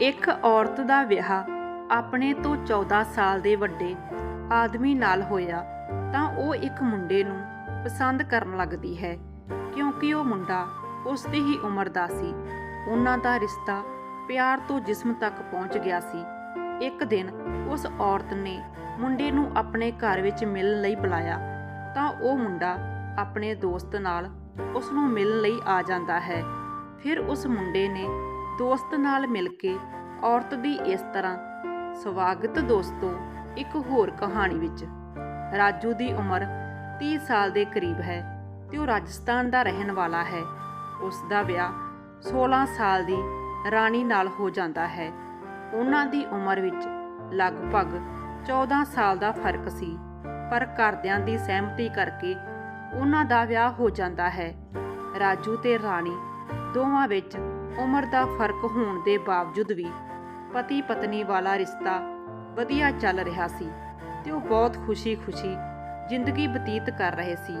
ਇੱਕ ਔਰਤ ਦਾ ਵਿਆਹ ਆਪਣੇ ਤੋਂ 14 ਸਾਲ ਦੇ ਵੱਡੇ ਆਦਮੀ ਨਾਲ ਹੋਇਆ ਤਾਂ ਉਹ ਇੱਕ ਮੁੰਡੇ ਨੂੰ ਪਸੰਦ ਕਰਨ ਲੱਗਦੀ ਹੈ, ਕਿਉਂਕਿ ਉਹ ਮੁੰਡਾ ਉਸ ਦੀ ਹੀ ਉਮਰ ਦਾ ਸੀ। ਉਹਨਾਂ ਦਾ ਰਿਸ਼ਤਾ ਪਿਆਰ ਤੋਂ ਜਿਸਮ ਤੱਕ ਪਹੁੰਚ ਗਿਆ ਸੀ। ਇੱਕ ਦਿਨ ਉਸ ਔਰਤ ਨੇ ਮੁੰਡੇ ਨੂੰ ਆਪਣੇ ਘਰ ਵਿੱਚ ਮਿਲਣ ਲਈ ਬੁਲਾਇਆ ਤਾਂ ਉਹ ਮੁੰਡਾ ਆਪਣੇ ਦੋਸਤ ਨਾਲ ਉਸ ਨੂੰ ਮਿਲਣ ਲਈ ਆ ਜਾਂਦਾ ਹੈ। ਫਿਰ ਉਸ ਮੁੰਡੇ ਨੇ ਦੋਸਤ ਨਾਲ ਮਿਲ ਕੇ ਔਰਤ ਦੀ ਇਸ ਤਰ੍ਹਾਂ ਸਵਾਗਤ ਦੋਸਤੋ, ਇੱਕ ਹੋਰ ਕਹਾਣੀ ਵਿੱਚ। ਰਾਜੂ ਦੀ ਉਮਰ 30 ਸਾਲ ਦੇ ਕਰੀਬ ਹੈ ਤੇ ਉਹ ਰਾਜਸਥਾਨ ਦਾ ਰਹਿਣ ਵਾਲਾ ਹੈ। ਉਸ ਦਾ ਵਿਆਹ 16 ਸਾਲ ਦੀ ਰਾਣੀ ਨਾਲ ਹੋ ਜਾਂਦਾ ਹੈ। ਉਹਨਾਂ ਦੀ ਉਮਰ ਵਿੱਚ ਲਗਭਗ 14 ਸਾਲ ਦਾ ਫ਼ਰਕ ਸੀ, ਪਰ ਘਰਦਿਆਂ ਦੀ ਸਹਿਮਤੀ ਕਰਕੇ ਉਹਨਾਂ ਦਾ ਵਿਆਹ ਹੋ ਜਾਂਦਾ ਹੈ। ਰਾਜੂ ਤੇ ਰਾਣੀ ਦੋਵਾਂ ਵਿੱਚ ਉਮਰ ਦਾ ਫ਼ਰਕ ਹੋਣ ਦੇ ਬਾਵਜੂਦ ਵੀ ਪਤੀ ਪਤਨੀ ਵਾਲਾ ਰਿਸ਼ਤਾ ਵਧੀਆ ਚੱਲ ਰਿਹਾ ਸੀ ਤੇ ਉਹ ਬਹੁਤ ਖੁਸ਼ੀ-ਖੁਸ਼ੀ ਜ਼ਿੰਦਗੀ ਬਤੀਤ ਕਰ ਰਹੇ ਸੀ।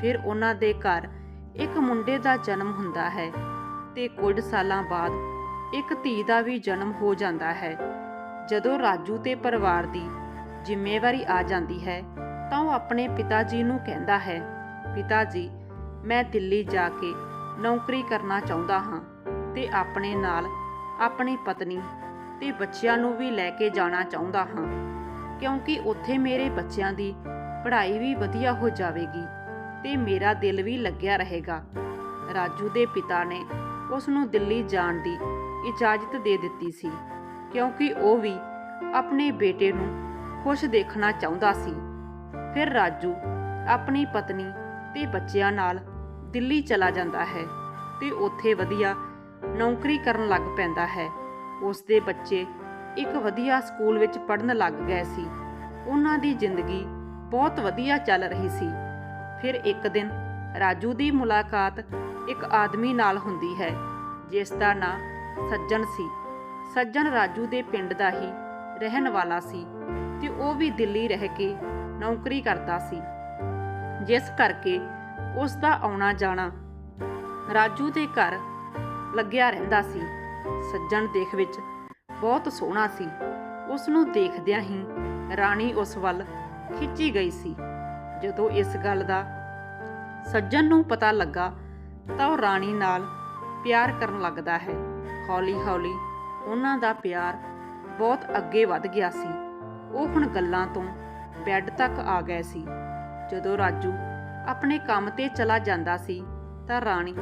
ਫਿਰ ਉਹਨਾਂ ਦੇ ਘਰ ਇੱਕ ਮੁੰਡੇ ਦਾ ਜਨਮ ਹੁੰਦਾ ਹੈ ਤੇ ਕੁਝ ਸਾਲਾਂ ਬਾਅਦ ਇੱਕ ਧੀ ਦਾ ਵੀ ਜਨਮ ਹੋ ਜਾਂਦਾ ਹੈ। ਜਦੋਂ ਰਾਜੂ ਤੇ ਪਰਿਵਾਰ ਦੀ ਜ਼ਿੰਮੇਵਾਰੀ ਆ ਜਾਂਦੀ ਹੈ ਤਾਂ ਉਹ ਆਪਣੇ ਪਿਤਾ ਜੀ ਨੂੰ ਕਹਿੰਦਾ ਹੈ ਪਿਤਾ ਜੀ ਮੈਂ ਦਿੱਲੀ ਜਾ ਕੇ ਨੌਕਰੀ ਕਰਨਾ ਚਾਹੁੰਦਾ ਹਾਂ। ਤੇ ਆਪਣੇ ਨਾਲ ਆਪਣੀ ਪਤਨੀ ਤੇ ਬੱਚਿਆਂ ਨੂੰ ਵੀ ਲੈ ਕੇ ਜਾਣਾ ਚਾਹੁੰਦਾ ਹਾਂ, ਕਿਉਂਕਿ ਉੱਥੇ ਮੇਰੇ ਬੱਚਿਆਂ ਦੀ ਪੜ੍ਹਾਈ ਵੀ ਵਧੀਆ ਹੋ ਜਾਵੇਗੀ ਤੇ ਮੇਰਾ ਦਿਲ ਵੀ ਲੱਗਿਆ ਰਹੇਗਾ। ਰਾਜੂ ਦੇ ਪਿਤਾ ਨੇ ਉਸ ਨੂੰ ਦਿੱਲੀ ਜਾਣ ਦੀ ਇਜਾਜ਼ਤ ਦੇ ਦਿੱਤੀ ਸੀ, ਕਿਉਂਕਿ ਉਹ ਵੀ ਆਪਣੇ ਬੇਟੇ ਨੂੰ ਖੁਸ਼ ਦੇਖਣਾ ਚਾਹੁੰਦਾ ਸੀ। ਫਿਰ ਰਾਜੂ ਆਪਣੀ ਪਤਨੀ ਤੇ ਬੱਚਿਆਂ ਨਾਲ ਦਿੱਲੀ ਚਲਾ ਜਾਂਦਾ ਹੈ ਤੇ ਉੱਥੇ ਵਧੀਆ ਨੌਕਰੀ ਕਰਨ ਲੱਗ ਪੈਂਦਾ ਹੈ। ਉਸ ਦੇ ਬੱਚੇ ਇੱਕ ਵਧੀਆ ਸਕੂਲ ਵਿੱਚ ਪੜ੍ਹਨ ਲੱਗ ਗਏ ਸੀ। ਉਹਨਾਂ ਦੀ ਜ਼ਿੰਦਗੀ ਬਹੁਤ ਵਧੀਆ ਚੱਲ ਰਹੀ ਸੀ। ਫਿਰ ਇੱਕ ਦਿਨ ਰਾਜੂ ਦੀ ਮੁਲਾਕਾਤ ਇੱਕ ਆਦਮੀ ਨਾਲ ਹੁੰਦੀ ਹੈ, ਜਿਸ ਦਾ ਨਾਂ ਸੱਜਣ ਸੀ। ਸੱਜਣ ਰਾਜੂ ਦੇ ਪਿੰਡ ਦਾ ਹੀ ਰਹਿਣ ਵਾਲਾ ਸੀ ਤੇ ਉਹ ਵੀ ਦਿੱਲੀ ਰਹਿ ਕੇ ਨੌਕਰੀ ਕਰਦਾ ਸੀ। ਜਿਸ ਕਰਕੇ ਉਸ ਦਾ ਆਉਣਾ ਜਾਣਾ ਰਾਜੂ ਦੇ ਘਰ ਲੱਗਿਆ ਰਹਿੰਦਾ ਸੀ। ਸੱਜਣ ਦੇਖ ਵਿੱਚ ਬਹੁਤ ਸੋਹਣਾ ਸੀ। ਉਸ ਨੂੰ ਦੇਖਦਿਆਂ ਹੀ ਰਾਣੀ ਉਸ ਵੱਲ ਖਿੱਚੀ ਗਈ ਸੀ। ਜਦੋਂ ਇਸ ਗੱਲ ਦਾ ਸੱਜਣ ਨੂੰ ਪਤਾ ਲੱਗਾ, ਤਾਂ ਉਹ ਰਾਣੀ ਨਾਲ ਪਿਆਰ ਕਰਨ ਲੱਗਦਾ ਹੈ। ਹੌਲੀ-ਹੌਲੀ ਉਹਨਾਂ ਦਾ ਪਿਆਰ ਬਹੁਤ ਅੱਗੇ ਵੱਧ ਗਿਆ ਸੀ। ਉਹ ਹੁਣ ਗੱਲਾਂ ਤੋਂ ਬੈੱਡ ਤੱਕ ਆ ਗਏ ਸੀ। ਜਦੋਂ ਰਾਜੂ ਆਪਣੇ ਕੰਮ ਤੇ ਚਲਾ ਜਾਂਦਾ ਸੀ, ਤਾਂ ਰਾਣੀ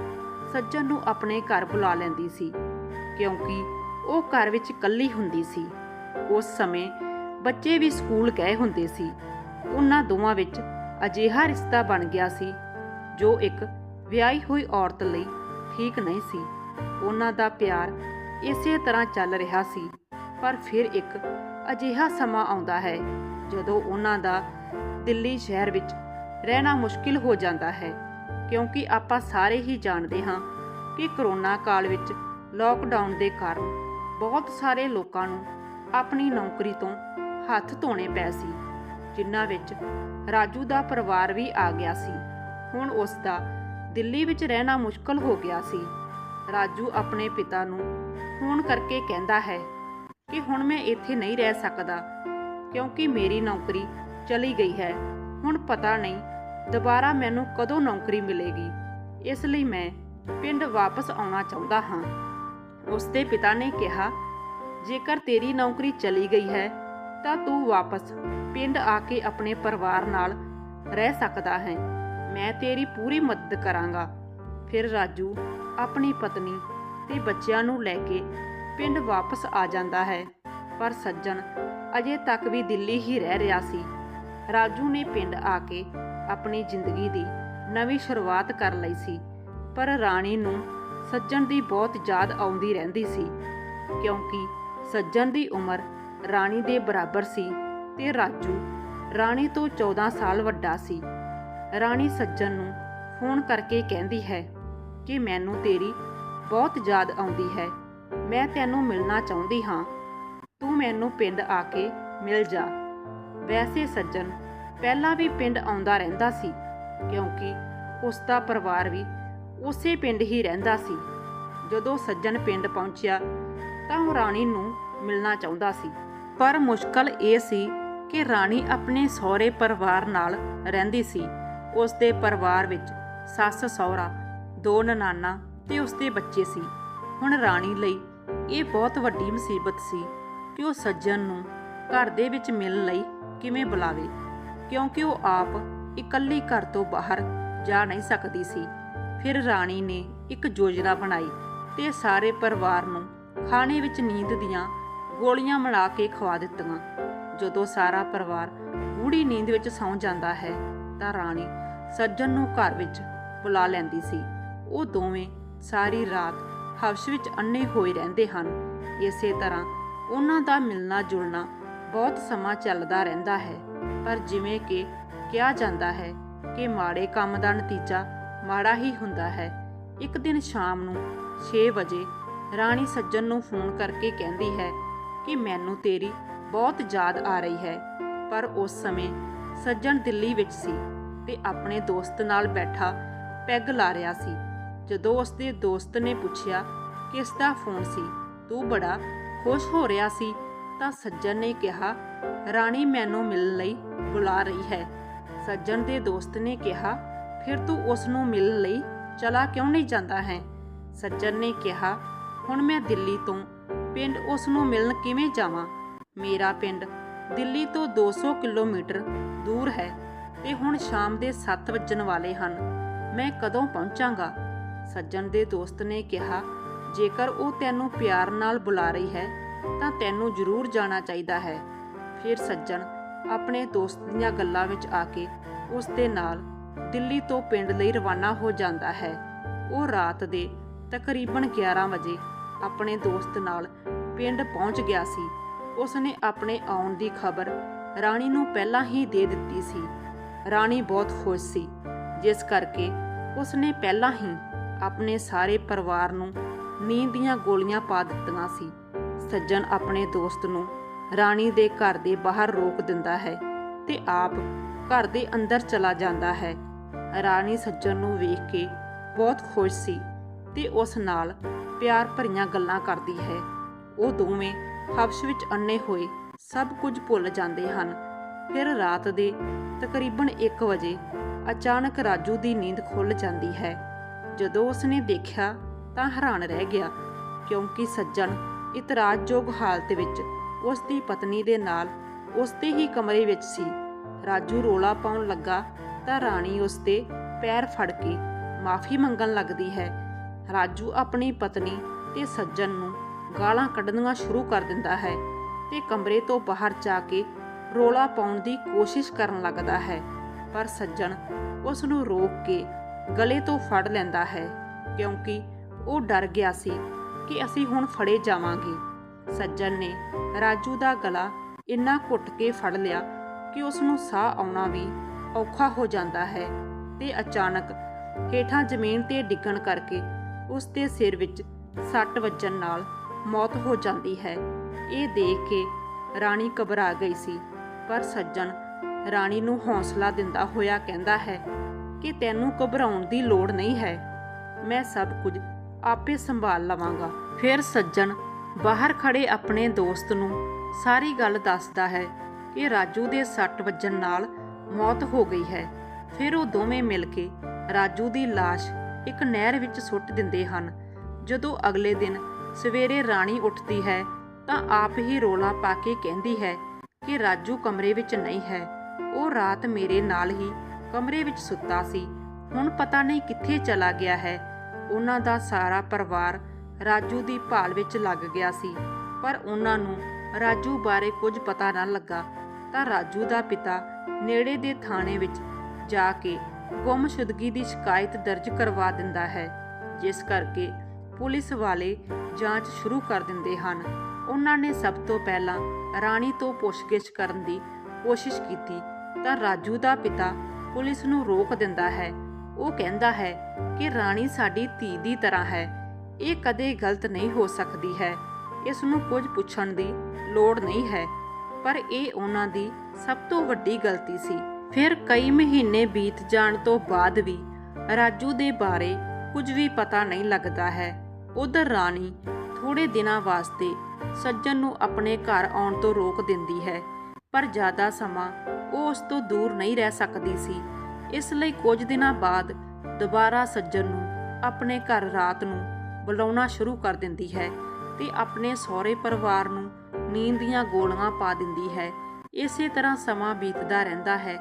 ਸੱਜਣ ਨੂੰ ਆਪਣੇ ਘਰ ਬੁਲਾ ਲੈਂਦੀ ਸੀ, ਕਿਉਂਕਿ ਉਹ ਘਰ ਵਿੱਚ ਇਕੱਲੀ ਹੁੰਦੀ ਸੀ। ਉਸ ਸਮੇਂ ਬੱਚੇ ਵੀ ਸਕੂਲ ਗਏ ਹੁੰਦੇ ਸੀ। ਉਹਨਾਂ ਦੋਵਾਂ ਵਿੱਚ ਅਜਿਹਾ ਰਿਸ਼ਤਾ ਬਣ ਗਿਆ ਸੀ, ਜੋ ਇੱਕ ਵਿਆਹੀ ਹੋਈ ਔਰਤ ਲਈ ਠੀਕ ਨਹੀਂ ਸੀ। ਉਹਨਾਂ ਦਾ ਪਿਆਰ ਇਸੇ ਤਰ੍ਹਾਂ ਚੱਲ ਰਿਹਾ ਸੀ, ਪਰ ਫਿਰ ਇੱਕ ਅਜਿਹਾ ਸਮਾਂ ਆਉਂਦਾ ਹੈ, ਜਦੋਂ ਉਹਨਾਂ ਦਾ ਦਿੱਲੀ ਸ਼ਹਿਰ ਵਿੱਚ ਰਹਿਣਾ ਮੁਸ਼ਕਿਲ ਹੋ ਜਾਂਦਾ ਹੈ। ਕਿਉਂਕਿ ਆਪਾਂ ਸਾਰੇ ਹੀ ਜਾਣਦੇ ਹਾਂ ਕਿ ਕਰੋਨਾ ਕਾਲ ਵਿੱਚ ਲੋਕਡਾਊਨ ਦੇ ਕਾਰਨ ਬਹੁਤ ਸਾਰੇ ਲੋਕਾਂ ਨੂੰ ਆਪਣੀ ਨੌਕਰੀ ਤੋਂ ਹੱਥ ਧੋਣੇ ਪਏ ਸੀ, ਜਿਨ੍ਹਾਂ ਵਿੱਚ ਰਾਜੂ ਦਾ ਪਰਿਵਾਰ ਵੀ ਆ ਗਿਆ ਸੀ। ਹੁਣ ਉਸ ਦਾ ਦਿੱਲੀ ਵਿੱਚ ਰਹਿਣਾ ਮੁਸ਼ਕਲ ਹੋ ਗਿਆ ਸੀ। ਰਾਜੂ ਆਪਣੇ ਪਿਤਾ ਨੂੰ ਫੋਨ ਕਰਕੇ ਕਹਿੰਦਾ ਹੈ ਕਿ ਹੁਣ ਮੈਂ ਇੱਥੇ ਨਹੀਂ ਰਹਿ ਸਕਦਾ, ਕਿਉਂਕਿ ਮੇਰੀ ਨੌਕਰੀ ਚਲੀ ਗਈ ਹੈ। ਹੁਣ ਪਤਾ ਨਹੀਂ ਦੁਬਾਰਾ ਮੈਨੂੰ ਕਦੋਂ ਨੌਕਰੀ ਮਿਲੇਗੀ? ਇਸ ਲਈ ਮੈਂ ਪਿੰਡ ਵਾਪਸ ਆਉਣਾ ਚਾਹੁੰਦਾ ਹਾਂ। ਉਸ ਦੇ ਪਿਤਾ ਨੇ ਕਿਹਾ, ਜੇਕਰ ਤੇਰੀ ਨੌਕਰੀ ਚਲੀ ਗਈ ਹੈ, ਤਾਂ ਤੂੰ ਵਾਪਸ ਪਿੰਡ ਆ ਕੇ ਆਪਣੇ ਪਰਿਵਾਰ ਨਾਲ ਰਹਿ ਸਕਦਾ ਹੈ। ਮੈਂ ਤੇਰੀ ਪੂਰੀ ਮਦਦ ਕਰਾਂਗਾ। ਫਿਰ ਰਾਜੂ ਆਪਣੀ ਪਤਨੀ ਤੇ ਬੱਚਿਆਂ ਨੂੰ ਲੈ ਕੇ ਪਿੰਡ ਵਾਪਸ ਆ ਜਾਂਦਾ ਹੈ। ਪਰ ਸੱਜਣ ਅਜੇ ਤੱਕ ਵੀ ਦਿੱਲੀ ਹੀ ਰਹਿ ਰਿਹਾ ਸੀ। ਰਾਜੂ ਨੇ ਪਿੰਡ ਆ ਕੇ ਆਪਣੀ ਜ਼ਿੰਦਗੀ ਦੀ ਨਵੀਂ ਸ਼ੁਰੂਆਤ ਕਰ ਲਈ ਸੀ। ਪਰ ਰਾਣੀ ਨੂੰ ਸੱਜਣ ਦੀ ਬਹੁਤ ਯਾਦ ਆਉਂਦੀ ਰਹਿੰਦੀ ਸੀ, ਕਿਉਂਕਿ ਸੱਜਣ ਦੀ ਉਮਰ ਰਾਣੀ ਦੇ ਬਰਾਬਰ ਸੀ ਤੇ ਰਾਜੂ ਰਾਣੀ ਤੋਂ 14 ਸਾਲ ਵੱਡਾ ਸੀ। ਰਾਣੀ ਸੱਜਣ ਨੂੰ ਫੋਨ ਕਰਕੇ ਕਹਿੰਦੀ ਹੈ ਕਿ ਮੈਨੂੰ ਤੇਰੀ ਬਹੁਤ ਯਾਦ ਆਉਂਦੀ ਹੈ। ਮੈਂ ਤੈਨੂੰ ਮਿਲਣਾ ਚਾਹੁੰਦੀ ਹਾਂ। ਤੂੰ ਮੈਨੂੰ ਪਿੰਡ ਆ ਕੇ ਮਿਲ ਜਾ। ਵੈਸੇ ਸੱਜਣ ਪਹਿਲਾਂ ਵੀ ਪਿੰਡ ਆਉਂਦਾ ਰਹਿੰਦਾ ਸੀ, ਕਿਉਂਕਿ ਉਸ ਦਾ ਪਰਿਵਾਰ ਵੀ ਉਸੇ ਪਿੰਡ ਹੀ ਰਹਿੰਦਾ ਸੀ। ਜਦੋਂ ਸੱਜਣ ਪਿੰਡ ਪਹੁੰਚਿਆ, ਤਾਂ ਉਹ ਰਾਣੀ ਨੂੰ ਮਿਲਣਾ ਚਾਹੁੰਦਾ ਸੀ। ਪਰ ਮੁਸ਼ਕਲ ਇਹ ਸੀ ਕਿ ਰਾਣੀ ਆਪਣੇ ਸਹੁਰੇ ਪਰਿਵਾਰ ਨਾਲ ਰਹਿੰਦੀ ਸੀ। ਉਸ ਦੇ ਪਰਿਵਾਰ ਵਿੱਚ ਸੱਸ, ਸਹੁਰਾ, ਦੋ ਨਨਾਨਾ ਤੇ ਉਸ ਦੇ ਬੱਚੇ ਸੀ। ਹੁਣ ਰਾਣੀ ਲਈ ਇਹ ਬਹੁਤ ਵੱਡੀ ਮੁਸੀਬਤ ਸੀ ਕਿ ਉਹ ਸੱਜਣ ਨੂੰ ਘਰ ਦੇ ਵਿੱਚ ਮਿਲਣ ਲਈ ਕਿਵੇਂ ਬੁਲਾਵੇ। ਕਿਉਂਕਿ ਉਹ ਆਪ ਇਕੱਲੀ ਘਰ ਤੋਂ ਬਾਹਰ ਜਾ ਨਹੀਂ ਸਕਦੀ ਸੀ। ਫਿਰ ਰਾਣੀ ਨੇ ਇੱਕ ਯੋਜਨਾ ਬਣਾਈ ਤੇ ਸਾਰੇ ਪਰਿਵਾਰ ਨੂੰ ਖਾਣੇ ਵਿੱਚ ਨੀਂਦ ਦੀਆਂ ਗੋਲੀਆਂ ਮਿਲਾ ਕੇ ਖਵਾ ਦਿੱਤੀਆਂ। ਜਦੋਂ ਸਾਰਾ ਪਰਿਵਾਰ ਗੂੜੀ ਨੀਂਦ ਵਿੱਚ ਸੌਂ ਜਾਂਦਾ ਹੈ, ਤਾਂ ਰਾਣੀ ਸੱਜਣ ਨੂੰ ਘਰ ਵਿੱਚ ਬੁਲਾ ਲੈਂਦੀ ਸੀ। ਉਹ ਦੋਵੇਂ ਸਾਰੀ ਰਾਤ ਹਵਸ ਵਿੱਚ ਅੰਨੇ ਹੋਏ ਰਹਿੰਦੇ ਹਨ। ਇਸੇ ਤਰ੍ਹਾਂ ਉਹਨਾਂ ਦਾ ਮਿਲਣਾ ਜੁਲਣਾ ਬਹੁਤ ਸਮਾਂ ਚੱਲਦਾ ਰਹਿੰਦਾ ਹੈ। ਪਰ ਜਿਵੇਂ ਕਿ ਕਿਹਾ ਜਾਂਦਾ ਹੈ ਕਿ ਮਾੜੇ ਕੰਮ ਦਾ ਨਤੀਜਾ ਮਾੜਾ ਹੀ ਹੁੰਦਾ ਹੈ। ਇੱਕ ਦਿਨ ਸ਼ਾਮ ਨੂੰ 6 ਵਜੇ ਰਾਣੀ ਸੱਜਣ ਨੂੰ ਫੋਨ ਕਰਕੇ ਕਹਿੰਦੀ ਹੈ ਕਿ ਮੈਨੂੰ ਤੇਰੀ ਬਹੁਤ ਯਾਦ ਆ ਰਹੀ ਹੈ। ਪਰ ਉਸ ਸਮੇਂ ਸੱਜਣ ਦਿੱਲੀ ਵਿੱਚ ਸੀ ਤੇ ਆਪਣੇ ਦੋਸਤ ਨਾਲ ਬੈਠਾ ਪੈਗ ਲਾ ਰਿਹਾ ਸੀ। ਜਦੋਂ ਉਸ ਦੇ ਦੋਸਤ ਨੇ ਪੁੱਛਿਆ ਕਿਸ ਦਾ ਫੋਨ ਸੀ? ਤੂੰ ਬੜਾ ਖੁਸ਼ ਹੋ ਰਿਹਾ ਸੀ? ਤਾਂ ਸੱਜਣ ਨੇ ਕਿਹਾ, ਰਾਣੀ ਮੈਨੂੰ ਮਿਲਣ ਲਈ ਬੁਲਾ ਰਹੀ ਹੈ। ਸੱਜਣ ਦੇ ਦੋਸਤ ਨੇ ਕਿਹਾ, ਫਿਰ ਤੂੰ ਉਸ ਨੂੰ ਮਿਲਣ ਲਈ ਚਲਾ ਕਿਉਂ ਨਹੀਂ ਜਾਂਦਾ ਹੈ? ਸੱਜਣ ਨੇ ਕਿਹਾ, ਹੁਣ ਮੈਂ ਦਿੱਲੀ ਤੋਂ, ਪਿੰਡ ਉਸ ਨੂੰ ਮਿਲਣ ਕਿਵੇਂ ਜਾਵਾਂ? ਮੇਰਾ ਪਿੰਡ ਦਿੱਲੀ ਤੋਂ 200 ਕਿਲੋਮੀਟਰ ਦੂਰ ਹੈ ਤੇ ਹੁਣ ਸ਼ਾਮ ਦੇ 7 ਵੱਜਣ ਵਾਲੇ ਹਨ। ਮੈਂ ਕਦੋਂ ਪਹੁੰਚਾਂਗਾ? ਸੱਜਣ ਦੇ ਦੋਸਤ ਨੇ ਕਿਹਾ, ਜੇਕਰ ਉਹ ਤੈਨੂੰ ਪਿਆਰ ਨਾਲ ਬੁਲਾ ਰਹੀ ਹੈ ਤਾਂ ਤੈਨੂੰ ਜ਼ਰੂਰ ਜਾਣਾ ਚਾਹੀਦਾ ਹੈ। ਫਿਰ ਸੱਜਣ ਆਪਣੇ ਦੋਸਤ ਦੀਆਂ ਗੱਲਾਂ ਵਿੱਚ ਆ ਕੇ ਉਸ ਦੇ ਨਾਲ ਦਿੱਲੀ ਤੋਂ ਪਿੰਡ ਲਈ ਰਵਾਨਾ ਹੋ ਜਾਂਦਾ ਹੈ। ਉਹ ਰਾਤ ਦੇ ਤਕਰੀਬਨ 11 ਵਜੇ ਆਪਣੇ ਦੋਸਤ ਨਾਲ ਪਿੰਡ ਪਹੁੰਚ ਗਿਆ ਸੀ। ਉਸ ਨੇ ਆਪਣੇ ਆਉਣ ਦੀ ਖਬਰ ਰਾਣੀ ਨੂੰ ਪਹਿਲਾਂ ਹੀ ਦੇ ਦਿੱਤੀ ਸੀ। ਰਾਣੀ ਬਹੁਤ ਖੁਸ਼ ਸੀ। ਜਿਸ ਕਰਕੇ ਉਸ ਨੇ ਪਹਿਲਾਂ ਹੀ ਆਪਣੇ ਸਾਰੇ ਪਰਿਵਾਰ ਨੂੰ ਨੀਂਦ ਦੀਆਂ ਗੋਲੀਆਂ ਪਾ ਦਿੱਤੀਆਂ ਸੀ। ਸੱਜਣ ਆਪਣੇ ਦੋਸਤ ਨੂੰ ਰਾਣੀ ਦੇ ਘਰ ਦੇ ਬਾਹਰ ਰੋਕ ਦਿੰਦਾ ਹੈ ਤੇ ਆਪ ਘਰ ਦੇ ਅੰਦਰ ਚਲਾ ਜਾਂਦਾ ਹੈ। ਰਾਣੀ ਸੱਜਣ ਨੂੰ ਵੇਖ ਕੇ ਬਹੁਤ ਖੁਸ਼ ਸੀ ਤੇ ਉਸ ਨਾਲ ਪਿਆਰ ਭਰੀਆਂ ਗੱਲਾਂ ਕਰਦੀ ਹੈ। ਉਹ ਦੋਵੇਂ ਹਵਸ ਵਿੱਚ ਅੰਨੇ ਹੋਏ ਸਭ ਕੁਝ ਭੁੱਲ ਜਾਂਦੇ ਹਨ। ਫਿਰ ਰਾਤ ਦੇ ਤਕਰੀਬਨ 1 ਵਜੇ ਅਚਾਨਕ ਰਾਜੂ ਦੀ ਨੀਂਦ ਖੁੱਲ ਜਾਂਦੀ ਹੈ। ਜਦੋਂ ਉਸਨੇ ਦੇਖਿਆ ਤਾਂ ਹੈਰਾਨ ਰਹਿ ਗਿਆ ਕਿਉਂਕਿ ਸੱਜਣ ਇਤਰਾਜ਼ਯੋਗ ਹਾਲਤ ਵਿੱਚ ਉਸ ਦੀ ਪਤਨੀ ਦੇ ਨਾਲ ਉਸ ਦੇ ਹੀ ਕਮਰੇ ਵਿੱਚ ਸੀ। ਰਾਜੂ ਰੋਲਾ ਪਾਉਣ ਲੱਗਾ ਤਾਂ ਰਾਣੀ ਉਸ ਦੇ ਪੈਰ ਫੜ ਕੇ ਮਾਫੀ ਮੰਗਣ ਲੱਗਦੀ ਹੈ। ਰਾਜੂ ਆਪਣੀ ਪਤਨੀ ਤੇ ਸੱਜਣ ਨੂੰ ਗਾਲਾਂ ਕੱਢਣੀਆਂ ਸ਼ੁਰੂ ਕਰ ਦਿੰਦਾ ਹੈ ਤੇ ਕਮਰੇ ਤੋਂ ਬਾਹਰ ਜਾ ਕੇ ਰੋਲਾ ਪਾਉਣ ਦੀ ਕੋਸ਼ਿਸ਼ ਕਰਨ ਲੱਗਦਾ ਹੈ। ਪਰ ਸੱਜਣ ਉਸ ਨੂੰ ਰੋਕ ਕੇ ਗਲੇ ਤੋਂ ਫੜ ਲੈਂਦਾ ਹੈ ਕਿਉਂਕਿ ਉਹ ਡਰ ਗਿਆ ਸੀ ਕਿ ਅਸੀਂ ਹੁਣ ਫੜੇ ਜਾਵਾਂਗੇ। ਸੱਜਣ ਨੇ ਰਾਜੂ ਦਾ ਗਲਾ ਇੰਨਾ ਘੁੱਟ ਕੇ ਫੜ ਲਿਆ ਕਿ ਉਸ ਨੂੰ ਸਾਹ ਆਉਣਾ ਵੀ ਔਖਾ ਹੋ ਜਾਂਦਾ ਹੈ ਤੇ ਅਚਾਨਕ ਹੇਠਾਂ ਜ਼ਮੀਨ ਤੇ ਡਿੱਗਣ ਕਰਕੇ ਉਸ ਦੇ ਸਿਰ ਵਿੱਚ ਸੱਟ ਵੱਜਣ ਨਾਲ ਮੌਤ ਹੋ ਜਾਂਦੀ ਹੈ। ਇਹ ਦੇਖ ਕੇ ਰਾਣੀ ਘਬਰਾ ਗਈ ਸੀ, ਪਰ ਸੱਜਣ ਰਾਣੀ ਨੂੰ ਹੌਸਲਾ ਦਿੰਦਾ ਹੋਇਆ ਕਹਿੰਦਾ ਹੈ ਕਿ ਤੈਨੂੰ ਘਬਰਾਉਣ ਦੀ ਲੋੜ ਨਹੀਂ ਹੈ। ਮੈਂ ਸਭ ਕੁਝ ਆਪੇ ਸੰਭਾਲ ਲਵਾਂਗਾ। ਫਿਰ ਸੱਜਣ ਬਾਹਰ ਖੜੇ ਆਪਣੇ ਦੋਸਤ ਨੂੰ ਸਾਰੀ ਗੱਲ ਦੱਸਦਾ ਹੈ ਕਿ ਰਾਜੂ ਦੇ ਸੱਟ ਵੱਜਣ ਨਾਲ ਮੌਤ ਹੋ ਗਈ ਹੈ। ਫਿਰ ਉਹ ਦੋਵੇਂ ਮਿਲ ਕੇ ਰਾਜੂ ਦੀ ਲਾਸ਼ ਇੱਕ ਨਹਿਰ ਵਿੱਚ ਸੁੱਟ ਦਿੰਦੇ ਹਨ। ਜਦੋਂ ਅਗਲੇ ਦਿਨ ਸਵੇਰੇ ਰਾਣੀ ਉੱਠਦੀ ਹੈ ਤਾਂ ਆਪ ਹੀ ਰੋਲਾ ਪਾ ਕੇ ਕਹਿੰਦੀ ਹੈ ਕਿ ਰਾਜੂ ਕਮਰੇ ਵਿੱਚ ਨਹੀਂ ਹੈ। ਉਹ ਰਾਤ ਮੇਰੇ ਨਾਲ ਹੀ ਕਮਰੇ ਵਿੱਚ ਸੁੱਤਾ ਸੀ। ਹੁਣ ਪਤਾ ਨਹੀਂ ਕਿੱਥੇ ਚਲਾ ਗਿਆ ਹੈ। ਉਹਨਾਂ ਦਾ ਸਾਰਾ ਪਰਿਵਾਰ ਰਾਜੂ ਦੀ ਭਾਲ ਵਿੱਚ ਲੱਗ ਗਿਆ ਸੀ। ਪਰ ਉਹਨਾਂ ਨੂੰ ਰਾਜੂ ਬਾਰੇ ਕੁਝ ਪਤਾ ਨਾ ਲੱਗਾ ਤਾਂ ਰਾਜੂ ਦਾ ਪਿਤਾ ਨੇੜੇ ਦੇ ਥਾਣੇ ਵਿੱਚ ਜਾ ਕੇ ਗੁੰਮਸ਼ੁਦਗੀ ਦੀ ਸ਼ਿਕਾਇਤ ਦਰਜ ਕਰਵਾ ਦਿੰਦਾ ਹੈ, ਜਿਸ ਕਰਕੇ ਪੁਲਿਸ ਵਾਲੇ ਜਾਂਚ ਸ਼ੁਰੂ ਕਰ ਦਿੰਦੇ ਹਨ। ਉਹਨਾਂ ਨੇ ਸਭ ਤੋਂ ਪਹਿਲਾਂ ਰਾਣੀ ਤੋਂ ਪੁੱਛਗਿੱਛ ਕਰਨ ਦੀ ਕੋਸ਼ਿਸ਼ ਕੀਤੀ ਤਾਂ ਰਾਜੂ ਦਾ ਪਿਤਾ ਪੁਲਿਸ ਨੂੰ ਰੋਕ ਦਿੰਦਾ ਹੈ ਉਹ ਕਹਿੰਦਾ ਹੈ ਕਿ ਰਾਣੀ ਸਾਡੀ ਧੀ ਦੀ ਤਰ੍ਹਾਂ ਹੈ। ਇਹ ਕਦੇ ਗਲਤ ਨਹੀਂ ਹੋ ਸਕਦੀ ਹੈ। ਇਸ ਨੂੰ ਕੁਝ ਪੁੱਛਣ ਦੀ ਲੋੜ ਨਹੀਂ ਹੈ। ਪਰ ਇਹ ਉਹਨਾਂ ਦੀ ਸਭ ਤੋਂ ਵੱਡੀ ਗਲਤੀ ਸੀ। ਫਿਰ ਕਈ ਮਹੀਨੇ ਬੀਤ ਜਾਣ ਤੋਂ ਬਾਅਦ ਵੀ ਰਾਜੂ ਦੇ ਬਾਰੇ ਕੁਝ ਵੀ ਪਤਾ ਨਹੀਂ ਲੱਗਦਾ ਹੈ। ਉਧਰ ਰਾਣੀ ਥੋੜੇ ਦਿਨਾਂ ਵਾਸਤੇ ਸੱਜਣ ਨੂੰ ਆਪਣੇ ਘਰ ਆਉਣ ਤੋਂ ਰੋਕ ਦਿੰਦੀ ਹੈ। ਪਰ ਜ਼ਿਆਦਾ ਸਮਾਂ ਉਹ ਉਸ ਤੋਂ ਦੂਰ ਨਹੀਂ ਰਹਿ ਸਕਦੀ ਸੀ। ਇਸ ਲਈ ਕੁਝ ਦਿਨਾਂ ਬਾਅਦ ਦੁਬਾਰਾ ਸੱਜਣ ਨੂੰ ਆਪਣੇ ਘਰ ਰਾਤ ਨੂੰ ਬੁਲਾਉਣਾ ਸ਼ੁਰੂ ਕਰ ਦਿੰਦੀ ਹੈ ਤੇ ਆਪਣੇ ਸਹੁਰੇ ਪਰਿਵਾਰ ਨੂੰ ਨੀਂਦ ਦੀਆਂ ਗੋਲੀਆਂ ਪਾ ਦਿੰਦੀ ਹੈ। ਇਸੇ ਤਰ੍ਹਾਂ ਸਮਾਂ ਬੀਤਦਾ ਰਹਿੰਦਾ ਹੈ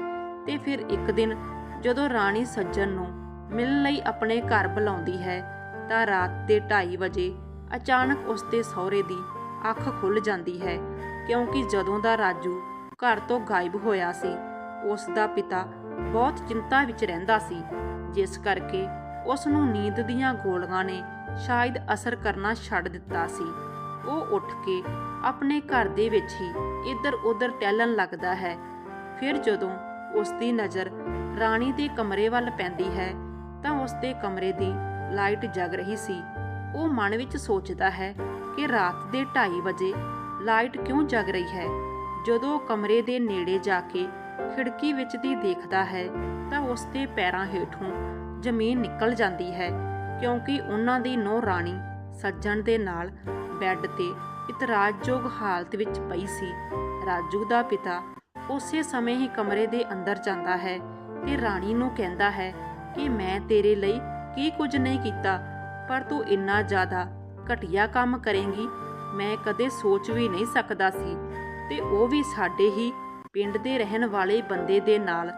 ਤੇ ਫਿਰ ਇੱਕ ਦਿਨ ਜਦੋਂ ਰਾਣੀ ਸੱਜਣ ਨੂੰ ਮਿਲਣ ਲਈ ਆਪਣੇ ਘਰ ਬੁਲਾਉਂਦੀ ਹੈ ਤਾਂ ਰਾਤ ਦੇ 2:30 ਵਜੇ ਅਚਾਨਕ ਉਸ ਦੇ ਸਹੁਰੇ ਦੀ ਅੱਖ ਖੁੱਲ ਜਾਂਦੀ ਹੈ ਕਿਉਂਕਿ ਜਦੋਂ ਦਾ ਰਾਜੂ ਘਰ ਤੋਂ ਗਾਇਬ ਹੋਇਆ ਸੀ, ਉਸ ਦਾ ਪਿਤਾ ਬਹੁਤ ਚਿੰਤਾ ਵਿੱਚ ਰਹਿੰਦਾ ਸੀ। ਜਿਸ ਕਰਕੇ ਉਸ ਨੂੰ ਨੀਂਦ ਦੀਆਂ ਗੋਲੀਆਂ ਨੇ ਸ਼ਾਇਦ ਅਸਰ ਕਰਨਾ ਛੱਡ ਦਿੱਤਾ ਸੀ। ਉਹ ਉੱਠ ਕੇ ਆਪਣੇ ਘਰ ਦੇ ਵਿੱਚ ਹੀ ਇੱਧਰ-ਉੱਧਰ ਟਹਿਲਣ ਲੱਗਦਾ ਹੈ। ਫਿਰ ਜਦੋਂ ਉਸ ਦੀ ਨਜ਼ਰ ਰਾਣੀ ਦੇ ਕਮਰੇ ਵੱਲ ਪੈਂਦੀ ਹੈ, ਤਾਂ ਉਸ ਦੇ ਕਮਰੇ ਦੀ ਲਾਈਟ ਜਗ ਰਹੀ ਸੀ। ਉਹ ਮਨ ਵਿੱਚ ਸੋਚਦਾ ਹੈ ਕਿ ਰਾਤ ਦੇ 2:30 ਵਜੇ ਲਾਈਟ ਕਿਉਂ ਜਗ ਰਹੀ ਹੈ? ਜਦੋਂ ਕਮਰੇ ਦੇ ਨੇੜੇ ਜਾ ਕੇ ਖਿੜਕੀ ਵਿੱਚ ਦੀ ਦੇਖਦਾ ਹੈ ਤਾਂ ਉਸ ਦੇ ਪੈਰਾਂ ਹੇਠੋਂ ਜ਼ਮੀਨ ਨਿਕਲ ਜਾਂਦੀ ਹੈ, ਕਿਉਂਕਿ ਉਹਨਾਂ ਦੀ ਨੋ ਰਾਣੀ ਸੱਜਣ ਦੇ ਨਾਲ ਬੈੱਡ ਤੇ ਇਤਰਾਜ਼ਯੋਗ ਹਾਲਤ ਵਿੱਚ ਪਈ ਸੀ। ਰਾਜੂ ਦਾ ਪਿਤਾ ਉਸੇ ਸਮੇਂ ਹੀ ਕਮਰੇ ਦੇ ਅੰਦਰ ਜਾਂਦਾ ਹੈ ਤੇ ਰਾਣੀ ਨੂੰ ਕਹਿੰਦਾ ਹੈ ਕਿ ਮੈਂ ਤੇਰੇ ਲਈ ਕੀ ਕੁਝ ਨਹੀਂ ਕੀਤਾ, ਪਰ ਤੂੰ ਇੰਨਾ ਜ਼ਿਆਦਾ ਘਟੀਆ ਕੰਮ ਕਰੇਂਗੀ, ਮੈਂ ਕਦੇ ਸੋਚ ਵੀ ਨਹੀਂ ਸਕਦਾ ਸੀ ਤੇ ਉਹ ਵੀ ਸਾਡੇ ਹੀ ਪਿੰਡ ਦੇ ਰਹਿਣ ਵਾਲੇ ਬੰਦੇ ਦੇ ਨਾਲ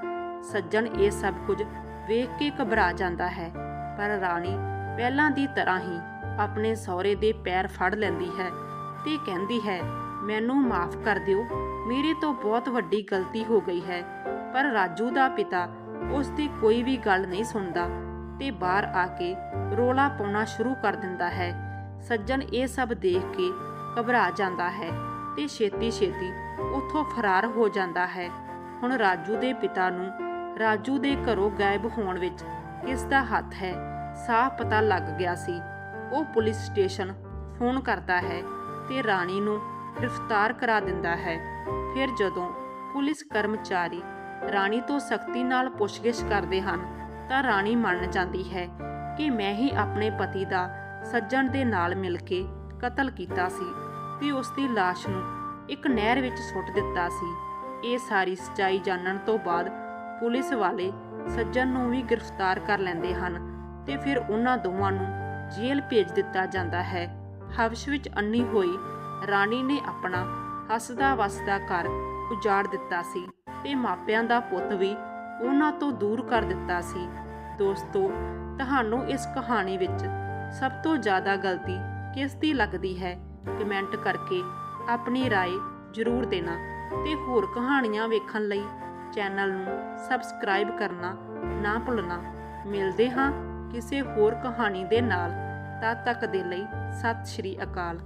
ਸੱਜਣ ਇਹ ਸਭ ਕੁਝ ਵੇਖ ਕੇ ਘਬਰਾ ਜਾਂਦਾ ਹੈ। ਪਰ ਰਾਣੀ ਪਹਿਲਾਂ ਦੀ ਤਰ੍ਹਾਂ ਹੀ ਆਪਣੇ ਸਹੁਰੇ ਦੇ ਪੈਰ ਫੜ ਲੈਂਦੀ ਹੈ ਤੇ ਕਹਿੰਦੀ ਹੈ, ਮੈਨੂੰ ਮਾਫ ਕਰ ਦਿਓ, ਮੇਰੇ ਤੋਂ ਬਹੁਤ ਵੱਡੀ ਗਲਤੀ ਹੋ ਗਈ ਹੈ। ਪਰ ਰਾਜੂ ਦਾ ਪਿਤਾ ਉਸ ਦੀ ਕੋਈ ਵੀ ਗੱਲ ਨਹੀਂ ਸੁਣਦਾ ਤੇ ਬਾਹਰ ਆ ਕੇ ਰੋਲਾ ਪਾਉਣਾ ਸ਼ੁਰੂ ਕਰ ਦਿੰਦਾ ਹੈ। ਸੱਜਣ ਇਹ ਸਭ ਦੇਖ ਕੇ ਘਬਰਾ ਜਾਂਦਾ ਹੈ ਤੇ ਛੇਤੀ-ਛੇਤੀ ਉੱਥੋਂ ਫਰਾਰ ਹੋ ਜਾਂਦਾ ਹੈ। ਹੁਣ ਰਾਜੂ ਦੇ ਪਿਤਾ ਨੂੰ, ਰਾਜੂ ਦੇ ਘਰੋਂ ਗਾਇਬ ਹੋਣ ਵਿੱਚ ਕਿਸ ਦਾ ਹੱਥ ਹੈ। ਸਾਫ਼ ਪਤਾ ਲੱਗ ਗਿਆ ਸੀ। ਉਹ ਪੁਲਿਸ ਸਟੇਸ਼ਨ ਫੋਨ ਕਰਦਾ ਹੈ ਤੇ ਰਾਣੀ ਨੂੰ ਗ੍ਰਿਫਤਾਰ ਕਰਾ ਦਿੰਦਾ ਹੈ। ਫਿਰ ਜਦੋਂ ਪੁਲਿਸ ਕਰਮਚਾਰੀ ਰਾਣੀ ਤੋਂ ਸਖਤੀ ਨਾਲ ਪੁੱਛਗਿੱਛ ਕਰਦੇ ਹਨ, ਤਾਂ ਰਾਣੀ ਮੰਨ ਜਾਂਦੀ ਹੈ ਕਿ ਮੈਂ ਹੀ ਆਪਣੇ ਪਤੀ ਦਾ ਸੱਜਣ ਦੇ ਨਾਲ ਮਿਲ ਕੇ ਕਤਲ ਕੀਤਾ ਸੀ ਤੇ ਉਸ ਦੀ ਲਾਸ਼ ਨੂੰ ਇੱਕ ਨਹਿਰ ਵਿੱਚ ਸੁੱਟ ਦਿੱਤਾ ਸੀ। ਇਹ ਸਾਰੀ ਸਚਾਈ ਜਾਣਨ ਤੋਂ ਬਾਅਦ ਪੁਲਿਸ ਵਾਲੇ ਸੱਜਣ ਨੂੰ ਵੀ ਗ੍ਰਿਫਤਾਰ ਕਰ ਲੈਂਦੇ ਹਨ ਤੇ ਫਿਰ ਉਹਨਾਂ ਦੋਵਾਂ ਨੂੰ ਜੇਲ੍ਹ ਭੇਜ ਦਿੱਤਾ ਜਾਂਦਾ ਹੈ। ਹਵਸ਼ ਵਿੱਚ ਅੰਨੀ ਹੋਈ ਰਾਣੀ ਨੇ ਆਪਣਾ ਹੱਸਦਾ ਵਸਦਾ ਘਰ ਉਜਾੜ ਦਿੱਤਾ ਸੀ ਤੇ ਮਾਪਿਆਂ ਦਾ ਪੁੱਤ ਵੀ ਉਹਨਾਂ ਤੋਂ ਦੂਰ ਕਰ ਦਿੱਤਾ ਸੀ। ਦੋਸਤੋ, ਤੁਹਾਨੂੰ ਇਸ ਕਹਾਣੀ ਵਿੱਚ ਸਭ ਤੋਂ ਜ਼ਿਆਦਾ ਗਲਤੀ ਕਿਸ ਦੀ ਲੱਗਦੀ ਹੈ? ਕਮੈਂਟ ਕਰਕੇ ਆਪਣੀ رائے ਜ਼ਰੂਰ ਦੇਣਾ ਤੇ ਹੋਰ ਕਹਾਣੀਆਂ ਵੇਖਣ ਲਈ ਚੈਨਲ ਨੂੰ ਸਬਸਕ੍ਰਾਈਬ ਕਰਨਾ ਨਾ ਭੁੱਲਣਾ ਮਿਲਦੇ ਹਾਂ ਕਿਸੇ ਹੋਰ ਕਹਾਣੀ ਦੇ ਨਾਲ ਤਦ ਤੱਕ ਦੇ ਲਈ ਸਤਿ ਸ਼੍ਰੀ ਅਕਾਲ